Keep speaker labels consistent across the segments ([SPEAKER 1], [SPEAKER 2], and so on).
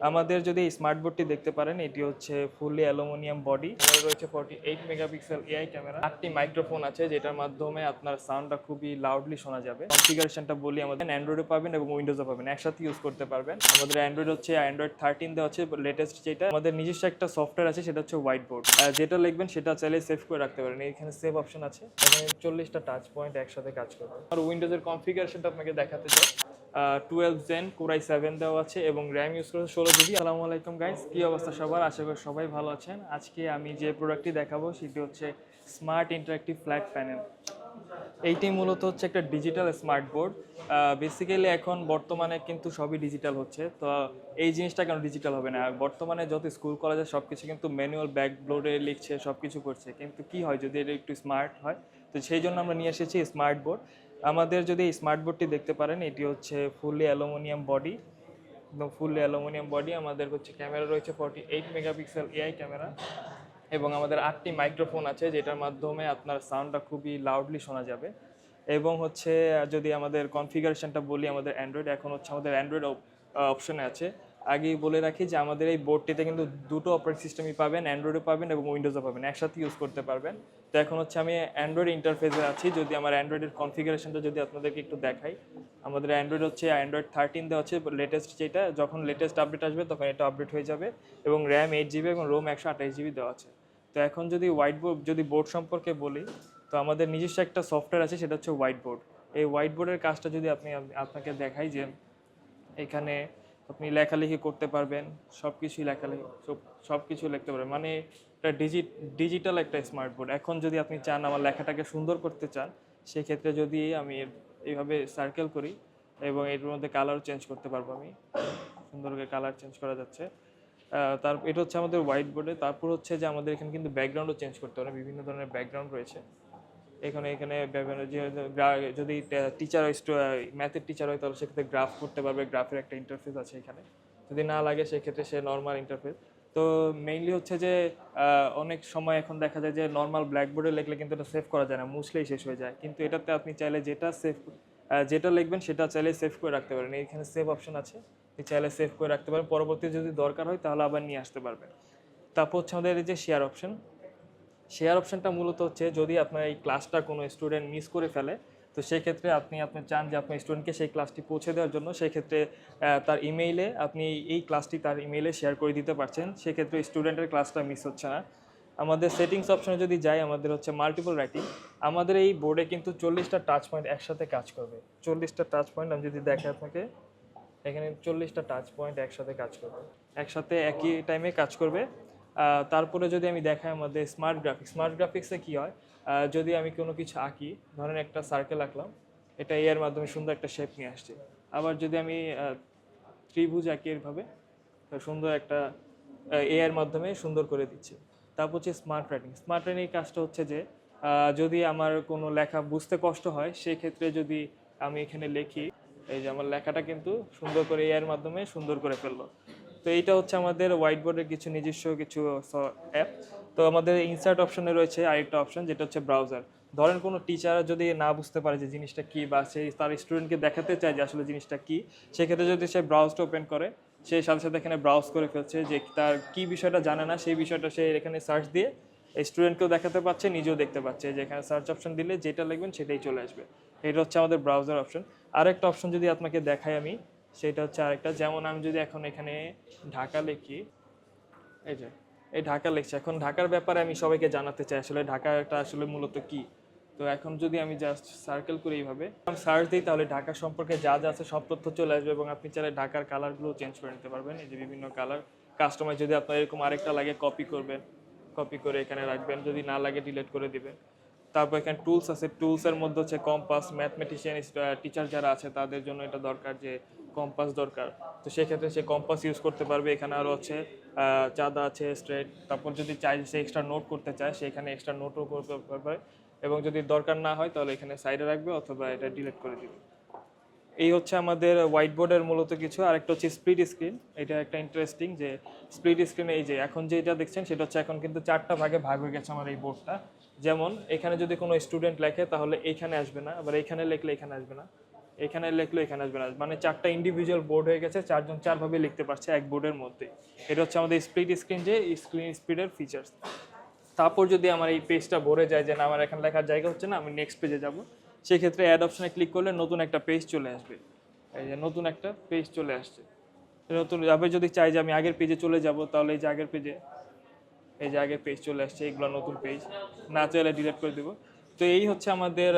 [SPEAKER 1] আমাদের যদি স্মার্ট বোর্ডটি দেখতে পারেন, এটি হচ্ছে ফুললি অ্যালুমিনিয়াম বডি রয়েছে forty eight megapixel AI camera আটটি মাইক্রোফোন আছে, যেটার মাধ্যমে আপনার সাউন্ডটা খুবই লাউডলি শোনা যাবে। কনফিগারেশনটা বলি, আমাদের অ্যান্ড্রয়েডে পাবেন এবং উইন্ডোজে পাবেন, একসাথে ইউজ করতে পারবেন। আমাদের অ্যান্ড্রয়েড হচ্ছে অ্যান্ড্রয়েড থার্টিন দেওয়া হচ্ছে লেটেস্ট যেটা। আমাদের নিজস্ব একটা সফটওয়্যার আছে, সেটা হচ্ছে হোয়াইট বোর্ড যেটা লিখবেন, সেটা চাইলে সেভ করে রাখতে পারেন। এখানে সেভ অপশন আছে। এখানে চল্লিশটা টাচ পয়েন্ট একসাথে কাজ করবে। আর উইন্ডোজের কনফিগারেশনটা আপনাকে দেখাতে চাই। টুয়েলভ জেন কোরাই সেভেন দেওয়া আছে এবং র্যাম ইউজ করেছে ষোলো জিবি আসসালামু আলাইকুম গাইস কী অবস্থা সবার? আশা করি সবাই ভালো আছেন। আজকে আমি যে প্রোডাক্টটি দেখাবো, সেটি হচ্ছে স্মার্ট ইন্টারাক্টিভ ফ্ল্যাট প্যানেল এইটি মূলত হচ্ছে একটা ডিজিটাল স্মার্ট বোর্ড বেসিক্যালি এখন বর্তমানে কিন্তু সবই ডিজিটাল হচ্ছে। তো এই জিনিসটা কেন ডিজিটাল হবে না? বর্তমানে যত স্কুল কলেজে সব কিছু কিন্তু ম্যানুয়াল ব্যাকবোর্ডে লিখছে সব কিছু করছে। কিন্তু কি হয় যদি এটা একটু স্মার্ট হয়? তো সেই জন্য আমরা নিয়ে এসেছি স্মার্ট বোর্ড আমাদের যদি এই স্মার্ট বোর্ডটি দেখতে পারেন, এটি হচ্ছে ফুললি অ্যালুমিনিয়াম বডি একদম ফুললি অ্যালুমিনিয়াম বডি আমাদের হচ্ছে ক্যামেরা রয়েছে forty eight megapixel AI camera এবং আমাদের আটটি মাইক্রোফোন আছে, যেটার মাধ্যমে আপনার সাউন্ডটা খুবই লাউডলি শোনা যাবে। এবং হচ্ছে, যদি আমাদের কনফিগারেশনটা বলি, আমাদের অ্যান্ড্রয়েড এখন হচ্ছে আমাদের অ্যান্ড্রয়েড অপশনে আছে। আগেই বলে রাখি যে আমাদের এই বোর্ডটিতে কিন্তু দুটো অপারেটিং সিস্টেমই পাবেন অ্যান্ড্রয়েডও পাবেন এবং উইন্ডোজও পাবেন একসাথে ইউজ করতে পারবেন। তো এখন হচ্ছে আমি অ্যান্ড্রয়েড ইন্টারফেসে আছি, যদি আমার অ্যান্ড্রয়েডের কনফিগারেশনটা যদি আপনাদেরকে একটু দেখাই। আমাদের অ্যান্ড্রয়েড হচ্ছে অ্যান্ড্রয়েড থার্টিন দেওয়া হচ্ছে লেটেস্ট যেটা, যখন লেটেস্ট আপডেট আসবে তখন এটা আপডেট হয়ে যাবে এবং র্যাম এইট জিবি এবং রোম একশো আঠাশ জিবি দেওয়া আছে। তো এখন যদি হোয়াইট বোর্ড যদি বোর্ড সম্পর্কে বলি, তো আমাদের নিজস্ব একটা সফটওয়্যার আছে, সেটা হচ্ছে হোয়াইট বোর্ড এই হোয়াইট বোর্ডের কাজটা যদি আপনি, আপনাকে দেখাই যে এখানে আপনি লেখালেখি করতে পারবেন সব কিছুই লেখালেখি, সব কিছু লিখতে পারবেন। মানে এটা ডিজি, ডিজিটাল একটা স্মার্ট বোর্ড। এখন যদি আপনি চান আমার লেখাটাকে সুন্দর করতে চান, সেক্ষেত্রে যদি আমি এইভাবে সার্কেল করি এবং এর মধ্যে কালার চেঞ্জ করতে পারব আমি। সুন্দর করে কালার চেঞ্জ করা যাচ্ছে। তার, এটা হচ্ছে আমাদের হোয়াইট বোর্ডে তারপর হচ্ছে যে আমাদের এখানে কিন্তু ব্যাকগ্রাউন্ডও চেঞ্জ করতে পারে বিভিন্ন ধরনের ব্যাকগ্রাউন্ড রয়েছে। এখানে এখানে যদি টিচার হয় ম্যাথের টিচার হয়, তাহলে সেক্ষেত্রে গ্রাফ করতে পারবে গ্রাফের একটা ইন্টারফেস আছে এখানে। যদি না লাগে, সেক্ষেত্রে সে নর্মাল ইন্টারফেস তো মেইনলি হচ্ছে যে অনেক সময় এখন দেখা যায় যে নর্মাল ব্ল্যাকবোর্ডে লিখলে কিন্তু এটা সেভ করা যায় না, মুছলেই শেষ হয়ে যায়। কিন্তু এটাতে আপনি চাইলে যেটা সেভ যেটা লিখবেন, সেটা চাইলে সেভ করে রাখতে পারেন। এখানে সেভ অপশন আছে, আপনি চাইলে সেভ করে রাখতে পারেন। পরবর্তী যদি দরকার হয়, তাহলে আবার নিয়ে আসতে পারবেন। তারপর হচ্ছে আমাদের এই যে শেয়ার অপশন শেয়ার অপশানটা মূলত হচ্ছে যদি আপনার এই ক্লাসটা কোনো স্টুডেন্ট মিস করে ফেলে, তো সেই ক্ষেত্রে আপনি আপনি চান যে আপনার স্টুডেন্টকে সেই ক্লাসটি পৌঁছে দেওয়ার জন্য। সেই ক্ষেত্রে তার ইমেইলে আপনি এই ক্লাসটি তার ইমেইলে শেয়ার করে দিতে পারছেন। সেক্ষেত্রে স্টুডেন্টের ক্লাসটা মিস হচ্ছে না। আমাদের সেটিংস অপশনে যদি যাই, আমাদের হচ্ছে মাল্টিপল রাইটিং আমাদের এই বোর্ডে কিন্তু চল্লিশটা টাচ পয়েন্ট একসাথে কাজ করবে। চল্লিশটা টাচ পয়েন্ট আমি যদি দেখে আপনাকে, এখানে চল্লিশটা টাচ পয়েন্ট একসাথে কাজ করবে। একসাথে একই টাইমে কাজ করবে। তারপরে যদি আমি দেখাই আমাদের স্মার্ট গ্রাফিক্স স্মার্ট গ্রাফিক্সে কী হয়? যদি আমি কোনো কিছু আঁকি, ধরেন একটা সার্কেল আঁকলাম, এটা এর মাধ্যমে সুন্দর একটা শেপ নিয়ে আসছে। আবার যদি আমি ত্রিভুজ আঁকি এরভাবে সুন্দর একটা এআইয়ের মাধ্যমে সুন্দর করে দিচ্ছে। তারপর হচ্ছে স্মার্ট রাইটিং স্মার্ট রাইটিং কাজটা হচ্ছে যে যদি আমার কোনো লেখা বুঝতে কষ্ট হয় সেই ক্ষেত্রে যদি আমি এখানে লিখি, এই যে আমার লেখাটা কিন্তু সুন্দর করে এআইয়ের মাধ্যমে সুন্দর করে ফেলল। তো এইটা হচ্ছে আমাদের হোয়াইট বোর্ডের কিছু নিজস্ব কিছু অ্যাপ তো আমাদের ইনসার্ট অপশনে রয়েছে আরেকটা অপশন যেটা হচ্ছে ব্রাউজার ধরেন কোনো টিচার যদি না বুঝতে পারে যে জিনিসটা কী বা সে তার স্টুডেন্টকে দেখাতে চায় যে আসলে জিনিসটা কী, সেক্ষেত্রে যদি সে ব্রাউজটা ওপেন করে, সে সাথে সাথে এখানে ব্রাউজ করে ফেলছে যে তার কী বিষয়টা জানে না, সেই বিষয়টা সে এখানে সার্চ দিয়ে স্টুডেন্টকেও দেখাতে পাচ্ছে নিজেও দেখতে পাচ্ছে যে এখানে সার্চ অপশন দিলে যেটা লিখবেন সেটাই চলে আসবে। এটা হচ্ছে আমাদের ব্রাউজার অপশন আরেকটা অপশন যদি আপনাকে দেখাই আমি সেটা হচ্ছে আরেকটা। যেমন আমি যদি এখন এখানে ঢাকা লিখি, এই যে, এই ঢাকা লিখছি। এখন ঢাকার ব্যাপারে আমি সবাইকে জানাতে চাই, আসলে ঢাকাটা আসলে মূলত কি? তো এখন যদি আমি জাস্ট সার্কেল করি এইভাবে সার্চ দিই তাহলে ঢাকা সম্পর্কে যা যা আছে সব তথ্য চলে আসবে এবং আপনি চাইলে ঢাকার কালারগুলো চেঞ্জ করে নিতে পারবেন। এই যে বিভিন্ন কালার কাস্টমার যদি আপনার এরকম আরেকটা লাগে কপি করবেন। কপি করে এখানে রাখবেন। যদি না লাগে ডিলিট করে দিবেন। তারপর এখানে টুলস আছে। টুলসের মধ্যে হচ্ছে কম্পাস ম্যাথমেটিশিয়ান টিচার যারা আছে, তাদের জন্য এটা দরকার যে কম্পাস দরকার। তো সেক্ষেত্রে সে কম্পাস ইউজ করতে পারবে। এখানে আরও হচ্ছে চাঁদা আছে স্ট্রেট তারপর যদি চাই সে এক্সট্রা নোট করতে চায় সেখানে এক্সট্রা নোটও করতে পারবে। এবং যদি দরকার না হয়, তাহলে এখানে সাইডে রাখবে অথবা এটা ডিলিট করে দিবে। এই হচ্ছে আমাদের হোয়াইট বোর্ডের মূলত কিছু। আর একটা হচ্ছে স্প্লিট স্ক্রিন এটা একটা ইন্টারেস্টিং যে স্প্লিট স্ক্রিনে এই যে এখন যেটা দেখছেন, সেটা হচ্ছে এখন কিন্তু চারটা ভাগে ভাগ হয়ে গেছে আমার এই বোর্ডটা যেমন, এখানে যদি কোনো স্টুডেন্ট লেখে, তাহলে এইখানে আসবে না, আবার এইখানে লিখলে এখানে আসবে না, এখানে লিখলো এখানে আসবে না। মানে চারটা ইন্ডিভিজুয়াল বোর্ড হয়ে গেছে, চারজন চারভাবে লিখতে পারছে এক বোর্ডের মধ্যে। এটা হচ্ছে আমাদের স্প্লিট স্ক্রিন যে স্ক্রিন স্পিডের ফিচার্স তারপর যদি আমার এই পেজটা ভরে যায় যে, না, আমার এখানে লেখার জায়গা হচ্ছে না, আমি নেক্সট পেজে যাব, সেক্ষেত্রে অ্যাড অপশনে ক্লিক করলে নতুন একটা পেজ চলে আসবে। এই যে নতুন একটা পেজ চলে আসছে। নতুন, আবার যদি চাই যে, আমি আগের পেজে চলে যাব, তাহলে এই যে আগের পেজে এই যে আগের পেজ চলে আসছে, এগুলো নতুন পেজ না চাইলে ডিলিট করে দেবো। তো এই হচ্ছে আমাদের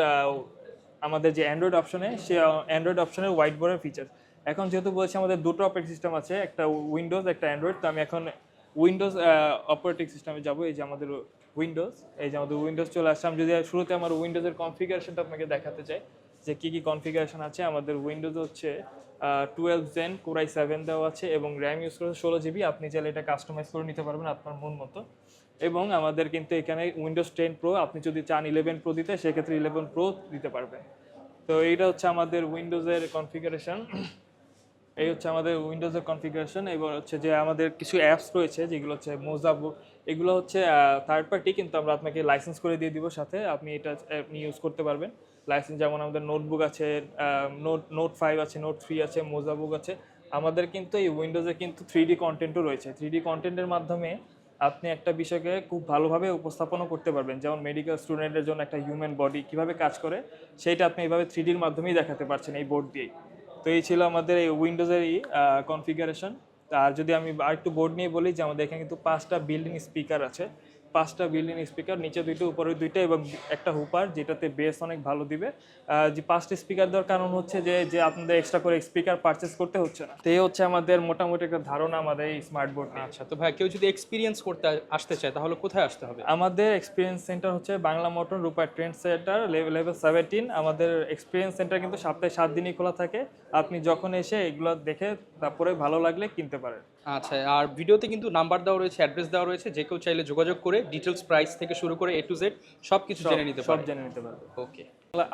[SPEAKER 1] আমাদের যে অ্যান্ড্রয়েড অপশনে সে অ্যান্ড্রয়েড অপশনের হোয়াইট বোর্ডের ফিচার্স এখন যেহেতু বলছি আমাদের দুটো অপারেটিং সিস্টেম আছে, একটা উইন্ডোজ একটা অ্যান্ড্রয়েড তো আমি এখন উইন্ডোজ অপারেটিং সিস্টেমে যাব। এই যে আমাদের উইন্ডোজ এই যে আমাদের উইন্ডোজ চলে আসছে। আমি যদি শুরুতে আমার উইন্ডোজের কনফিগারেশনটা আপনাকে দেখাতে চাই। যে কী কী কনফিগারেশন আছে, আমাদের উইন্ডোজ হচ্ছে টুয়েলভ জেন কোরাই সেভেন দেওয়া আছে এবং র্যাম ইউজ করে ষোলো জিবি আপনি চাইলে এটা কাস্টমাইজ করে নিতে পারবেন আপনার মন মতো। এবং আমাদের কিন্তু এখানে উইন্ডোজ টেন প্রো আপনি যদি চান ইলেভেন প্রো দিতে, সেক্ষেত্রে ইলেভেন প্রো দিতে পারবেন তো এইটা হচ্ছে আমাদের উইন্ডোজের কনফিগারেশন এই হচ্ছে আমাদের উইন্ডোজের কনফিগারেশন এবার হচ্ছে যে আমাদের কিছু অ্যাপস রয়েছে, যেগুলো হচ্ছে মোজাবু এগুলো হচ্ছে থার্ড পার্টি কিন্তু আমরা আপনাকে লাইসেন্স করে দিয়ে দিব সাথে। আপনি এটা, আপনি ইউজ করতে পারবেন। লাইসেন্স, যেমন আমাদের নোটবুক আছে নোট নোট ফাইভ আছে নোট থ্রি আছে মোজাবুক আছে। আমাদের কিন্তু এই উইন্ডোজে কিন্তু থ্রি ডি কন্টেন্টও রয়েছে। থ্রি ডি কন্টেন্টের মাধ্যমে আপনি একটা বিষয়কে খুব ভালোভাবে উপস্থাপনও করতে পারবেন। যেমন মেডিকেল স্টুডেন্টের জন্য একটা হিউম্যান বডি কীভাবে কাজ করে, সেইটা আপনি এইভাবে থ্রি ডির মাধ্যমেই দেখাতে পারছেন এই বোর্ড দিয়েই। তো এই ছিল আমাদের এই উইন্ডোজের কনফিগারেশন আর যদি আমি আর একটু বোর্ড নিয়ে বলি, যে আমাদের এখানে কিন্তু পাঁচটা বিল্ডিং স্পিকার আছে। পাঁচটা বিল্ডিং স্পিকার নিচে দুইটা উপরে দুইটা এবং একটা হুপার যেটাতে বেস অনেক ভালো দিবে। যে পাঁচটা স্পিকার দেওয়ার কারণ হচ্ছে যে যে আপনাদের এক্সট্রা করে স্পিকার পারচেস করতে হচ্ছে না। তো এই হচ্ছে আমাদের মোটামুটি একটা ধারণা আমাদের এই স্মার্ট বোর্ড
[SPEAKER 2] আচ্ছা তো ভাই কেউ যদি এক্সপিরিয়েন্স করতে আসতে চায় তাহলে কোথায় আসতে হবে?
[SPEAKER 1] আমাদের এক্সপিরিয়েন্স সেন্টার হচ্ছে Bangla motor Rupa trend centre level seventeen আমাদের এক্সপিরিয়েন্স সেন্টার কিন্তু সপ্তাহে সাত দিনই খোলা থাকে। আপনি যখন এসে এগুলো দেখে তারপরে ভালো লাগলে কিনতে পারেন।
[SPEAKER 2] আচ্ছা আর ভিডিওতে কিন্তু নাম্বার দেওয়া রয়েছে অ্যাড্রেস দেওয়া রয়েছে যে কেউ চাইলে যোগাযোগ করে ডিটেলস প্রাইস থেকে শুরু করে এ টু জেড সব কিছু জেনে নিতে
[SPEAKER 1] পারবে
[SPEAKER 2] সব
[SPEAKER 1] জেনে নিতে পারবে।
[SPEAKER 2] ওকে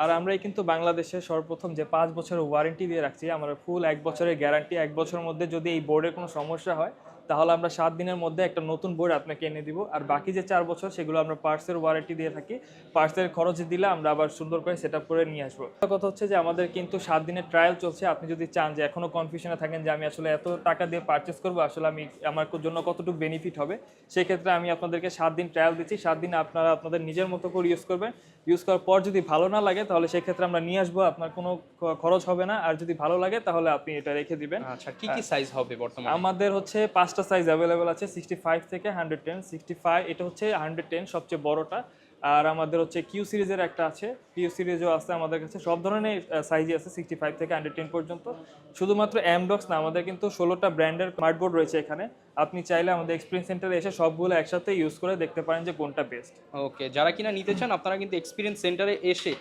[SPEAKER 1] আর আমরাই কিন্তু বাংলাদেশে সর্বপ্রথম যে পাঁচ বছরের ওয়ারেন্টি দিয়ে রাখছি আমরা ফুল এক বছরের গ্যারান্টি এক বছরের মধ্যে যদি এই বোর্ডের কোনো সমস্যা হয় তাহলে আমরা সাত দিনের মধ্যে একটা নতুন বোর্ড আপনাকে এনে দিব। আর বাকি যে চার বছর সেগুলো আমরা পার্টসের ওয়ারেন্টি দিয়ে থাকি। পার্টসের খরচ দিলে আমরা আবার সুন্দর করে সেট করে নিয়ে আসব। কথা হচ্ছে যে আমাদের কিন্তু সাত দিনের ট্রায়াল চলছে। আপনি যদি চান যে এখনও কনফিউশনে থাকেন যে আমি আসলে এত টাকা দিয়ে পারচেস করব আসলে আমি আমার জন্য কতটুকু বেনিফিট হবে? সেক্ষেত্রে আমি আপনাদেরকে সাত দিন ট্রায়াল দিচ্ছি। সাত দিন আপনারা আপনাদের নিজের মতো করে ইউজ করবেন। ইউজ করার পর যদি ভালো না লাগে তাহলে সেক্ষেত্রে আমরা নিয়ে আসব। আপনার কোনো খরচ হবে না। আর যদি ভালো লাগে তাহলে আপনি এটা রেখে দিবেন।
[SPEAKER 2] আচ্ছা কি কি সাইজ হবে বর্তমানে?
[SPEAKER 1] আমাদের হচ্ছে পাঁচটা সাইজ অ্যাভেলেবেল আছে সিক্সটি ফাইভ থেকে হান্ড্রেড টেন সিক্সটি ফাইভ এটা হচ্ছে হান্ড্রেড টেন সবচেয়ে বড়টা। আর আমাদের হচ্ছে কিউ সিরিজের একটা আছে কিউ সিরিজও আছে আমাদের কাছে, সব ধরনের সাইজই আছে সিক্সটি ফাইভ থেকে হান্ড্রেড টেন পর্যন্ত। শুধুমাত্র এমডক্স না, আমাদের কিন্তু ষোলোটা ব্র্যান্ডের স্মার্টবোর্ড রয়েছে এখানে। আপনি চাইলে আমাদের এক্সপিরিয়েন্স সেন্টারে এসে সবগুলো একসাথে ইউজ করে দেখতে পারেন যে কোনটা বেস্ট
[SPEAKER 2] ওকে যারা কিনা নিতে চান, আপনারা কিন্তু এক্সপিরিয়েন্স সেন্টারে এসে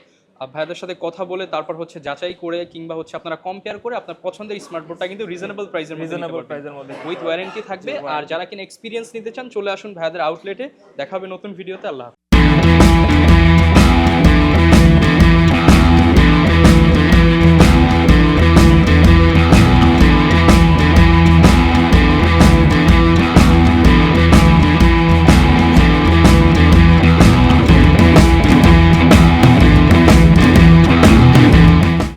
[SPEAKER 2] ভাইয়াদের সাথে কথা বলে তারপর হচ্ছে যাচাই করে কিংবা হচ্ছে আপনারা কম্পেয়ার করে আপনার পছন্দের স্মার্টবোর্ডটা কিন্তু রিজনেবল প্রাইসের মধ্যে
[SPEAKER 1] রিজনেবল প্রাইসের মধ্যে।
[SPEAKER 2] উইথ ওয়ারেন্টি থাকবে। আর যারা কিনা এক্সপিরিয়েন্স নিতে চান চলে আসুন ভাইয়াদের আউটলেটে দেখাবে নতুন ভিডিওতে আল্লাহ।